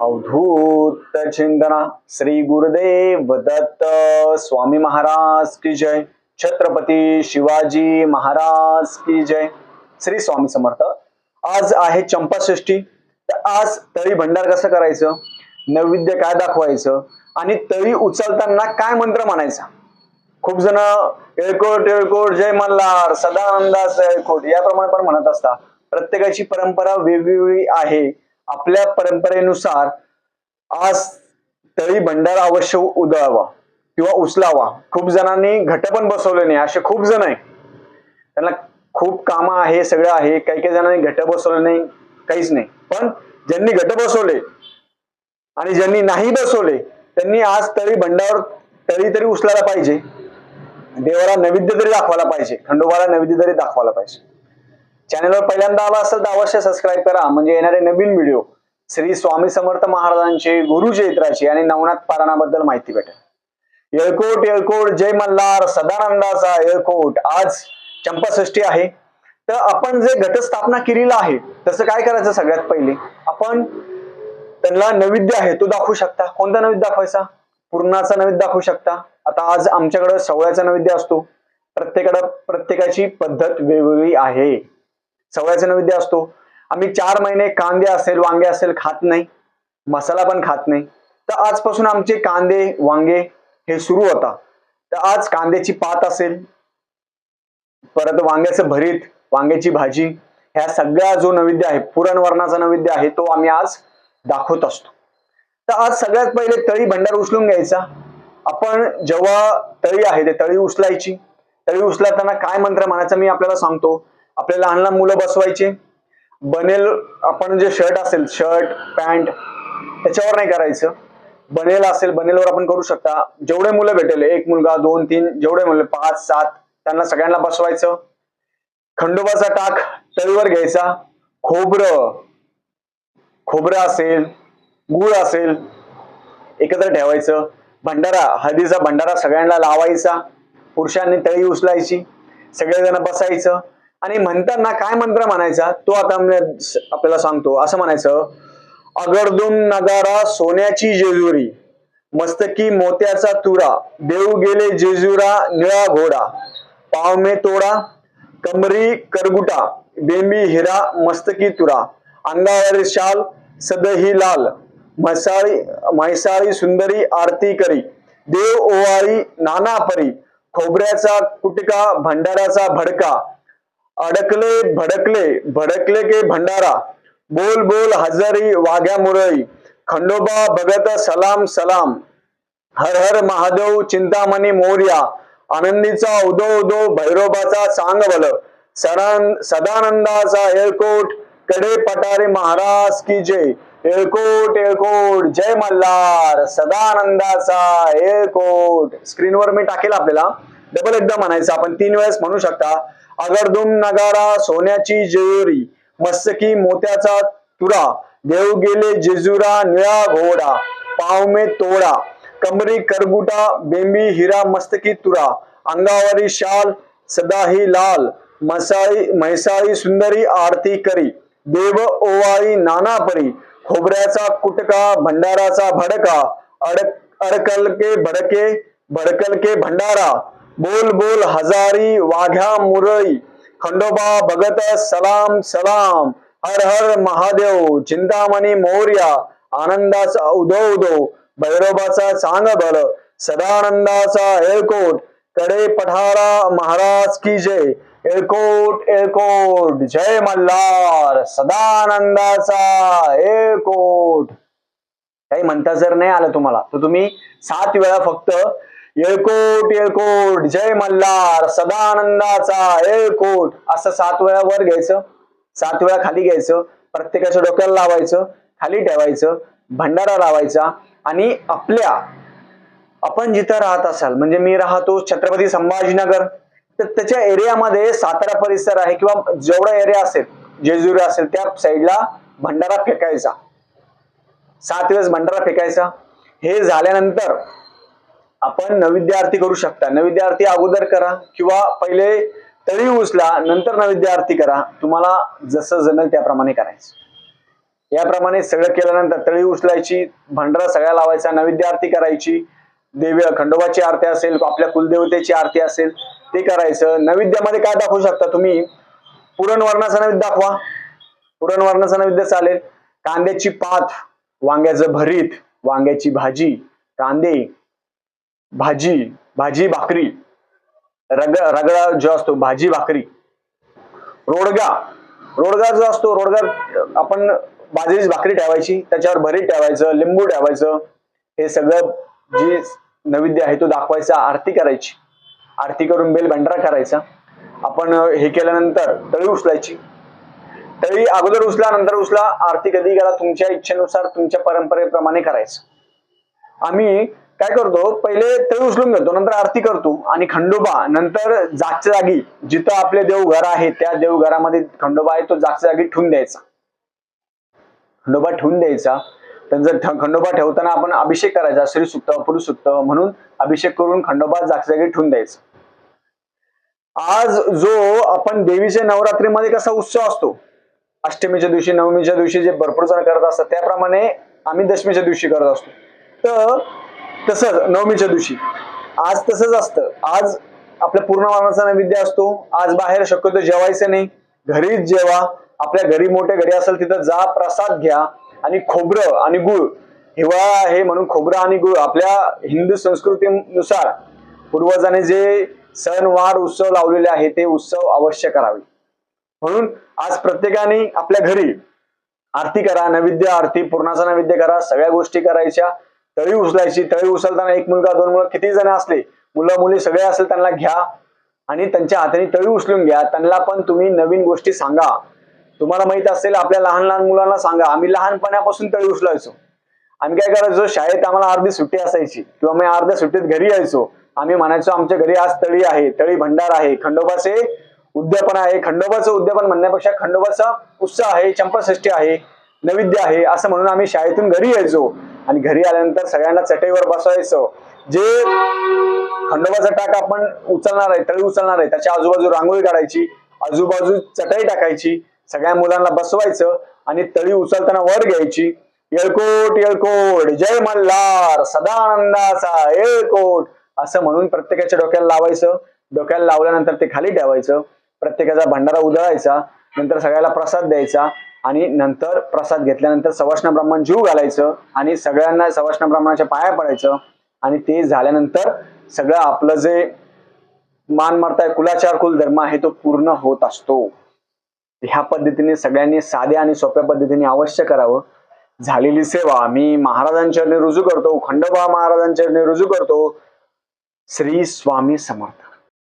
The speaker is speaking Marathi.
अवधूत चिंतना श्री गुरुदेव दत्त स्वामी महाराज की जय. छत्रपती शिवाजी महाराज की जय. श्री स्वामी समर्थ. आज आहे चंपाषष्ठी. तर आज तळी भंडार कसं करायचं? नैवेद्य काय दाखवायचं? आणि तळी उचलताना काय मंत्र म्हणायचा? खूप जण येळकोट येळकोट जय मल्हार सदानंदास येळकोट याप्रमाणे पण म्हणत असतात. प्रत्येकाची परंपरा वेगवेगळी आहे. आपल्या परंपरेनुसार आज तळी भंडार अवश्य उधळावा किंवा उचलावा. खूप जणांनी घट पण बसवले नाही. असे खूप जण आहे त्यांना खूप कामं आहे सगळं आहे. काही काही जणांनी घट बसवले नाही काहीच नाही. पण ज्यांनी घट बसवले आणि ज्यांनी नाही बसवले त्यांनी आज तळी भंडावर तरी तरी उचलायला पाहिजे. देवाला नैवेद्य तरी दाखवायला पाहिजे. खंडोबाला नैवेद्य तरी दाखवायला पाहिजे. चॅनलवर पहिल्यांदा आला असेल तर अवश्य सबस्क्राईब करा. म्हणजे येणारे नवीन व्हिडिओ श्री स्वामी समर्थ महाराजांचे गुरुचरित्राची आणि नवनाथ पारायणाबद्दल माहिती भेटेल. येळकोट येळकोट जय मल्हार सदानंदाचा येळकोट. आज चंपाषष्ठी आहे. तर आपण जे घटस्थापना केलेलं आहे तसं काय करायचं सगळ्यात पहिले? आपण त्यांना नैवेद्य आहे तो दाखवू शकता. कोणता नैवेद्य दाखवायचा? पूर्णाचा नैवेद्य दाखवू शकता. आता आज आमच्याकडे सवळ्याचा नैवेद्य असतो. प्रत्येकाकडं प्रत्येकाची पद्धत वेगवेगळी आहे. सवळ्याचा नैवेद्य असतो. आम्ही चार महिने कांदे असेल वांगे असेल खात नाही. मसाला पण खात नाही. तर आजपासून आमचे कांदे वांगे हे सुरू होता. तर आज कांद्याची पात असेल परत वांग्याचं भरीत वांग्याची भाजी ह्या सगळ्या जो नैवेद्य आहे पुरणवर्णाचा नैवेद्य आहे तो आम्ही आज दाखवत असतो. तर आज सगळ्यात पहिले तळी भंडार उचलून घ्यायचा. आपण जेव्हा तळी आहे ते तळी उचलायची. तळी उचलताना काय मंत्र म्हणायचं मी आपल्याला सांगतो? आपल्याला लहान लहान मुलं बसवायचे. बनेल आपण जे शर्ट असेल शर्ट पॅन्ट त्याच्यावर नाही करायचं. बनेल असेल बनेलवर आपण करू शकता. जेवढे मुलं भेटेल एक मुलगा दोन तीन जेवढे मुलं पाच सात त्यांना सगळ्यांना बसवायचं. खंडोबाचा टाक तळीवर घ्यायचा. खोबरं खोबरं असेल गुळ असेल एकत्र ठेवायचं. भंडारा हळदीचा भंडारा सगळ्यांना लावायचा. पुरुषांनी तळी उचलायची. सगळेजण बसायचं. आणि म्हणताना काय मंत्र म्हणायचा? तो आता आपल्याला सांगतो. असं म्हणायचं अगरदुम नगारा सोन्याची जेजुरी मस्तकी मोत्याचा तुरा देव गेले जेजुरा निळा घोडा पावमे तोडा कमरी करगुटा बेंबी हिरा मस्तकी तुरा अंगावर शाल सदही लाल म्हसाळी म्हैसाळी सुंदरी आरती करी देव ओवाळी नाना परी खोबऱ्याचा कुटका भंडाराचा भडका अडकले भडकले भडकले के भंडारा बोल बोल हजारी वाघ्या मुरई खंडोबा भगत सलाम सलाम हर हर महादेव चिंतामणी मोर्या आनंदीचा उदो उदो भैरोबाचा सांग बल सदानंदाचा येळकोटकडे पटारे महाराज की जय येळकोट येळकोट जय मल्हार सदानंदाचा येळकोट. स्क्रीनवर मी टाकेल आपल्याला. डबल एकदा म्हणायचं आपण तीन वेळेस म्हणू शकता. अगरदुम नगारा सोन्याची जेजुरी मस्तकी मोत्याचा तुरा देव गेले जेजुरा निळा घोडा पावमे तोडा कमरी करगुटा बेंबी हिरा मस्तकी तुरा अंगावरी शाल सदाही लाल मसाळी म्हैसाळी सुंदरी आरती करी देव ओवाळी नाना परी खोबऱ्याचा कुटका भंडाराचा भडका अडक अडकलके भडके भडकलके भंडारा बोल बोल हजारी वाघ्या मुरई खंडोबा भगत सलाम सलाम हर हर महादेव चिंतामणी मोर्या आनंदाचा उदो उदो भैरोबाचा सांग बल सदानंदाचा एळकोटकडे पठारा महाराज की जय एळकोट एळकोट जय मल्हार सदानंदाचा एळकोट. काही म्हणता जर नाही आलं तुम्हाला तर तुम्ही सात वेळा फक्त येळकोट येळकोट जय मल्हार सदानंदाचा येळकोट. असं सात वेळा वर घ्यायचं सात वेळा खाली घ्यायचं प्रत्येकाच्या डोक्याला लावायचं खाली ठेवायचं भंडारा लावायचा आणि आपल्या आपण जिथं राहत असाल म्हणजे मी राहतो छत्रपती संभाजीनगर तर त्याच्या एरियामध्ये सातारा परिसर आहे किंवा जेवढा एरिया असेल जेजुरी असेल त्या साईडला भंडारा फेकायचा. सात वेळेस भंडारा फेकायचा. हे झाल्यानंतर आपण नविद्यार्थी आरती करू शकता. नविद्यार्थी आरती अगोदर करा किंवा पहिले तळी उचला नंतर नविद्यार्थी आरती करा. तुम्हाला जसं जमेल त्याप्रमाणे करायचं. याप्रमाणे सगळं केल्यानंतर तळी उचलायची भांडरा सगळ्या लावायचा नैवेद्य आरती करायची. देवी खंडोबाची आरती असेल आपल्या कुलदेवतेची आरती असेल ते करायचं. नैवेद्यामध्ये काय दाखवू शकता तुम्ही? पुरणवर्णाचा नैवेद्य दाखवा. पुरणवर्णाचा नैवेद्य चालेल. कांद्याची पात वांग्याचं भरीत वांग्याची भाजी कांदे भाजी भाजी भाकरी. रग रगडा जो असतो भाजी भाकरी. रोडगा. रोडगा जो असतो रोडगा आपण बाजरीची भाकरी ठेवायची त्याच्यावर भरीत ठेवायचं लिंबू ठेवायचं. हे सगळं जी नैवेद्य आहे तो दाखवायचा आरती करायची. आरती करून बेल भंडारा करायचा. आपण हे केल्यानंतर तळी उचलायची. तळी अगोदर उचला नंतर उचला आरती कधी करा तुमच्या इच्छेनुसार तुमच्या परंपरेप्रमाणे करायचं. आम्ही काय करतो? पहिले तळी उचलून घेतो नंतर आरती करतो. आणि खंडोबा नंतर जागच्या जागी जिथं आपले देवघर आहे त्या देवघरामध्ये खंडोबा आहे तो जागच्या जागी ठेवून द्यायचा. खंडोबा ठेवून द्यायचा. त्यांचा खंडोबा ठेवताना आपण अभिषेक करायचा श्री सुक्त पुरुष सुक्त म्हणून अभिषेक करून खंडोबा जागच्या जागी ठेवून द्यायचा. आज जो आपण देवीच्या नवरात्रीमध्ये कसा उत्सव असतो अष्टमीच्या दिवशी नवमीच्या दिवशी जे भरपूर जण करत असतात त्याप्रमाणे आम्ही दशमीच्या दिवशी करत असतो. तर तसंच नवमीच्या दिवशी. आज तसंच असतं. आज आपल्या पूर्ण मानाचा नैवेद्य असतो. आज बाहेर शक्यतो जेवायचं नाही. घरीच जेवा. आपल्या घरी मोठ्या घरी असेल तिथं जा प्रसाद घ्या आणि खोबरं आणि गुळ. हिवाळा आहे म्हणून खोबरं आणि गुळ. आपल्या हिंदू संस्कृतीनुसार पूर्वजांनी जे सणवार उत्सव लावलेले आहे ते उत्सव अवश्य करावे. म्हणून आज प्रत्येकाने आपल्या घरी आरती करा नैवेद्य आरती पूर्णाचा नैवेद्य करा सगळ्या गोष्टी करायच्या. तळी उचलायची. तळी उचलताना एक मुलगा दोन मुलं किती जण असले? मुलं मुली सगळे असेल त्यांना घ्या आणि त्यांच्या हाताने तळी उचलून घ्या. त्यांना पण तुम्ही नवीन गोष्टी सांगा. तुम्हाला माहीत असेल आपल्या लहान लहान मुलांना सांगा. आम्ही लहानपणापासून तळी उचलायचो. आम्ही काय करायचो? शाळेत आम्हाला अर्धी सुट्टी असायची. किंवा मी अर्ध्या सुट्टीत घरी यायचो. आम्ही म्हणायचो आमच्या घरी आज तळी आहे. तळी भंडार आहे. खंडोबाचे उद्यापन आहे. खंडोबाचं उद्यापन म्हणण्यापेक्षा खंडोबाचा उत्साह आहे चंपाषष्ठी आहे नैवेद्य आहे असं म्हणून आम्ही शाळेतून घरी यायचो. आणि घरी आल्यानंतर सगळ्यांना चटईवर बसवायचो. जे खंडोबाचा टाक आपण उचलणार आहे तळी उचलणार आहे त्याच्या आजूबाजू रांगोळी काढायची आजूबाजू चटई टाकायची सगळ्या मुलांना बसवायचं आणि तळी उचलताना वर घ्यायची. येळकोट येळकोट जय मल्हार सदानंदाचा येळकोट असं म्हणून प्रत्येकाच्या डोक्याला लावायचं. डोक्याला लावल्यानंतर ते खाली ठेवायचं. प्रत्येकाचा भंडारा उधळायचा. नंतर सगळ्याला प्रसाद द्यायचा. आणि नंतर प्रसाद घेतल्यानंतर सवाष्ण ब्राह्मण जीव घालायचं आणि सगळ्यांना सवाष्ण ब्राह्मणाच्या पाया पडायचं. आणि ते झाल्यानंतर सगळं आपलं जे मान मारताय कुलाचार कुल धर्म आहे तो पूर्ण होत असतो. ह्या पद्धतीने सगळ्यांनी साध्या आणि सोप्या पद्धतीने अवश्य करावं. झालेली सेवा मी महाराजांच्या रुजू करतो खंडोबा महाराजांच्या रुजू करतो. श्री स्वामी समर्थ.